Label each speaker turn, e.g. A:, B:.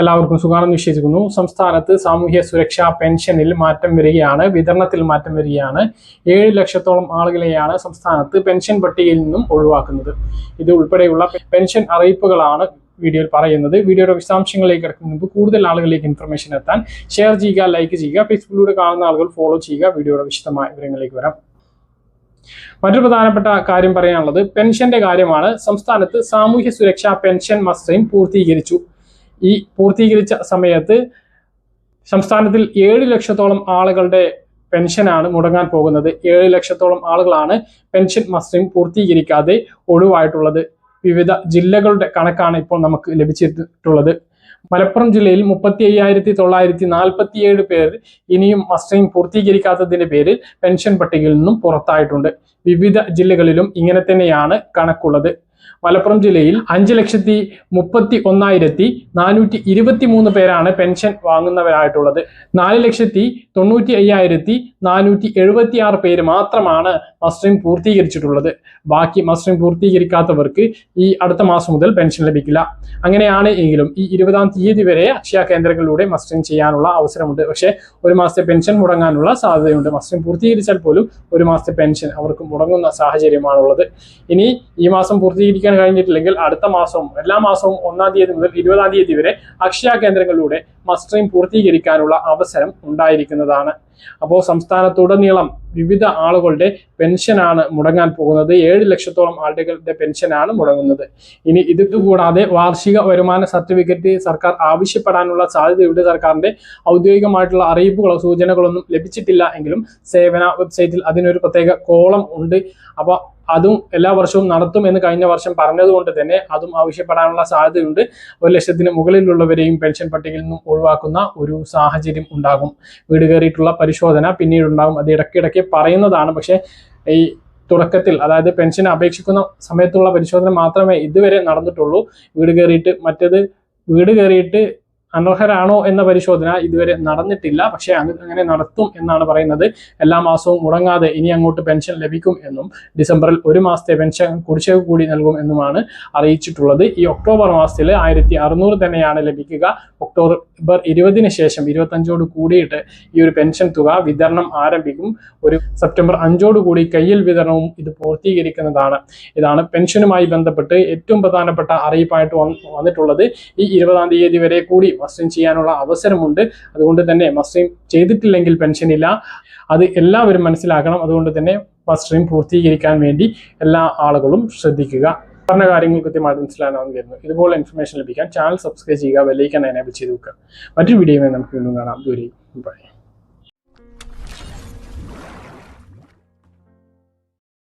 A: എല്ലാവർക്കും സുഖാണെന്ന് വിശ്വസിക്കുന്നു. സംസ്ഥാനത്ത് സാമൂഹ്യ സുരക്ഷാ പെൻഷനിൽ മാറ്റം വരികയാണ് വിതരണത്തിൽ മാറ്റം വരികയാണ്. ഏഴ് ലക്ഷത്തോളം ആളുകളെയാണ് സംസ്ഥാനത്ത് പെൻഷൻ പട്ടികയിൽ നിന്നും ഒഴിവാക്കുന്നത്. ഇത് ഉൾപ്പെടെയുള്ള പെൻഷൻ അറിയിപ്പുകളാണ് വീഡിയോയിൽ പറയുന്നത്. വീഡിയോയുടെ വിശദാംശങ്ങളിലേക്ക് കിടക്കുന്ന മുമ്പ് കൂടുതൽ ആളുകളിലേക്ക് ഇൻഫർമേഷൻ എത്താൻ ഷെയർ ചെയ്യുക ലൈക്ക് ചെയ്യുക ഫേസ്ബുക്കിലൂടെ കാണുന്ന ആളുകൾ ഫോളോ ചെയ്യുക. വീഡിയോയുടെ വിശദമായ വിവരങ്ങളിലേക്ക് വരാം. മറ്റൊരു പ്രധാനപ്പെട്ട കാര്യം പറയാനുള്ളത് പെൻഷന്റെ കാര്യമാണ് സംസ്ഥാനത്ത് സാമൂഹ്യ സുരക്ഷാ പെൻഷൻ മസ്റ്ററിംഗ് പൂർത്തീകരിച്ചു. ഈ പൂർത്തീകരിച്ച സമയത്ത് സംസ്ഥാനത്തിൽ ഏഴ് ലക്ഷത്തോളം ആളുകളുടെ പെൻഷനാണ് മുടങ്ങാൻ പോകുന്നത്. ഏഴ് ലക്ഷത്തോളം ആളുകളാണ് പെൻഷൻ മസ്റ്ററിംഗ് പൂർത്തീകരിക്കാതെ ഒഴിവായിട്ടുള്ളത്. വിവിധ ജില്ലകളുടെ കണക്കാണ് ഇപ്പോൾ നമുക്ക് ലഭിച്ചിട്ടുള്ളത്. മലപ്പുറം ജില്ലയിൽ മുപ്പത്തി അയ്യായിരത്തി തൊള്ളായിരത്തി നാൽപ്പത്തിയേഴ് പേർ ഇനിയും മസ്റ്ററിംഗ് പൂർത്തീകരിക്കാത്തതിന്റെ പേരിൽ പെൻഷൻ പട്ടികയിൽ നിന്നും പുറത്തായിട്ടുണ്ട്. വിവിധ ജില്ലകളിലും ഇങ്ങനെ തന്നെയാണ് കണക്കുള്ളത്. മലപ്പുറം ജില്ലയിൽ അഞ്ച് ലക്ഷത്തി മുപ്പത്തി ഒന്നായിരത്തി നാനൂറ്റി ഇരുപത്തി മൂന്ന് പേരാണ് പെൻഷൻ വാങ്ങുന്നവരായിട്ടുള്ളത്. നാല് ലക്ഷത്തി തൊണ്ണൂറ്റി അയ്യായിരത്തി നാനൂറ്റി എഴുപത്തി ആറ് പേര് മാത്രമാണ് മസ്റ്ററിംഗ് പൂർത്തീകരിച്ചിട്ടുള്ളത്. ബാക്കി മസ്റ്ററിംഗ് പൂർത്തീകരിക്കാത്തവർക്ക് ഈ അടുത്ത മാസം മുതൽ പെൻഷൻ ലഭിക്കില്ല. അങ്ങനെയാണ് എങ്കിലും ഈ ഇരുപതാം തീയതി വരെ അക്ഷയ കേന്ദ്രങ്ങളിലൂടെ മസ്റ്ററിംഗ് ചെയ്യാനുള്ള അവസരമുണ്ട്. പക്ഷേ ഒരു മാസത്തെ പെൻഷൻ മുടങ്ങാനുള്ള സാധ്യതയുണ്ട്. മസ്റ്ററിംഗ് പൂർത്തീകരിച്ചാൽ പോലും ഒരു മാസത്തെ പെൻഷൻ അവർക്ക് മുടങ്ങുന്ന സാഹചര്യമാണുള്ളത്. ഇനി ഈ മാസം പൂർത്തീകരിക്കാൻ കഴിഞ്ഞിട്ടില്ലെങ്കിൽ അടുത്ത മാസവും എല്ലാ മാസവും ഒന്നാം തീയതി മുതൽ ഇരുപതാം തീയതി വരെ അക്ഷയ കേന്ദ്രങ്ങളിലൂടെ മസ്റ്ററിംഗ് പൂർത്തീകരിക്കാനുള്ള അവസരം ഉണ്ടായിരിക്കുന്നതാണ്. അപ്പോൾ സംസ്ഥാനത്തുടനീളം വിവിധ ആളുകളുടെ പെൻഷനാണ് മുടങ്ങാൻ പോകുന്നത്. ഏഴ് ലക്ഷത്തോളം ആളുകളുടെ പെൻഷനാണ് മുടങ്ങുന്നത്. ഇനി ഇത് കൂടാതെ വാർഷിക വരുമാന സർട്ടിഫിക്കറ്റ് സർക്കാർ ആവശ്യപ്പെടാനുള്ള സാധ്യതയുണ്ട്. സർക്കാരിന്റെ ഔദ്യോഗികമായിട്ടുള്ള അറിയിപ്പുകളോ സൂചനകളൊന്നും ലഭിച്ചിട്ടില്ല എങ്കിലും സേവന വെബ്സൈറ്റിൽ അതിനൊരു പ്രത്യേക കോളം ഉണ്ട്. അപ്പോൾ അതും എല്ലാ വർഷവും നടത്തും എന്ന് കഴിഞ്ഞ വർഷം പറഞ്ഞതുകൊണ്ട് തന്നെ അതും ആവശ്യപ്പെടാനുള്ള സാധ്യതയുണ്ട്. ഒരു ലക്ഷത്തിന് മുകളിലുള്ളവരെയും പെൻഷൻ പട്ടികയിൽ നിന്നും ഒഴിവാക്കുന്ന ഒരു സാഹചര്യം ഉണ്ടാകും. വീട് കയറിയിട്ടുള്ള പരിശോധന പിന്നീട് ഉണ്ടാകും അത് ഇടയ്ക്കിടയ്ക്ക് പറയുന്നതാണ്. പക്ഷേ ഈ തുടക്കത്തിൽ അതായത് പെൻഷൻ അപേക്ഷിക്കുന്ന സമയത്തുള്ള പരിശോധന മാത്രമേ ഇതുവരെ നടന്നിട്ടുള്ളൂ. വീട് കയറിയിട്ട് മറ്റേത് വീട് കയറിയിട്ട് അനർഹരാണോ എന്ന പരിശോധന ഇതുവരെ നടന്നിട്ടില്ല. പക്ഷേ അങ്ങ് അങ്ങനെ നടത്തും എന്നാണ് പറയുന്നത്. എല്ലാ മാസവും മുടങ്ങാതെ ഇനി അങ്ങോട്ട് പെൻഷൻ ലഭിക്കും എന്നും ഡിസംബറിൽ ഒരു മാസത്തെ പെൻഷൻ കുടിശ്ശിക കൂടി നൽകും എന്നുമാണ് അറിയിച്ചിട്ടുള്ളത്. ഈ ഒക്ടോബർ മാസത്തിൽ ആയിരത്തി അറുന്നൂറ് തന്നെയാണ് ലഭിക്കുക. ഒക്ടോബർ ഇരുപതിന് ശേഷം ഇരുപത്തഞ്ചോട് കൂടിയിട്ട് ഈ ഒരു പെൻഷൻ തുക വിതരണം ആരംഭിക്കും. ഒരു സെപ്റ്റംബർ അഞ്ചോട് കൂടി കയ്യിൽ വിതരണവും ഇത് പൂർത്തീകരിക്കുന്നതാണ്. ഇതാണ് പെൻഷനുമായി ബന്ധപ്പെട്ട് ഏറ്റവും പ്രധാനപ്പെട്ട അറിയിപ്പായിട്ട് വന്ന് വന്നിട്ടുള്ളത്. ഈ ഇരുപതാം തീയതി വരെ കൂടി മസ്റ്ററിംഗ് ചെയ്യാനുള്ള അവസരമുണ്ട്. അതുകൊണ്ട് തന്നെ മസ്റ്ററിംഗ് ചെയ്തിട്ടില്ലെങ്കിൽ പെൻഷൻ ഇല്ല. അത് എല്ലാവരും മനസ്സിലാക്കണം. അതുകൊണ്ട് തന്നെ മസ്റ്ററിംഗ് പൂർത്തീകരിക്കാൻ വേണ്ടി എല്ലാ ആളുകളും ശ്രദ്ധിക്കുക. പറഞ്ഞ കാര്യങ്ങൾ കൃത്യമായിട്ട് മനസ്സിലാകാൻ കരുതുന്നു ഇതുപോലെ ഇൻഫർമേഷൻ ലഭിക്കാൻ ചാനൽ സബ്സ്ക്രൈബ് ചെയ്യുക ബെല്ലൈക്കൻ എനേബിൾ ചെയ്ത് വെക്കുക. മറ്റൊരു വീഡിയോയുമായി നമുക്ക് വീണ്ടും കാണാം. ദൂരെ. ബൈ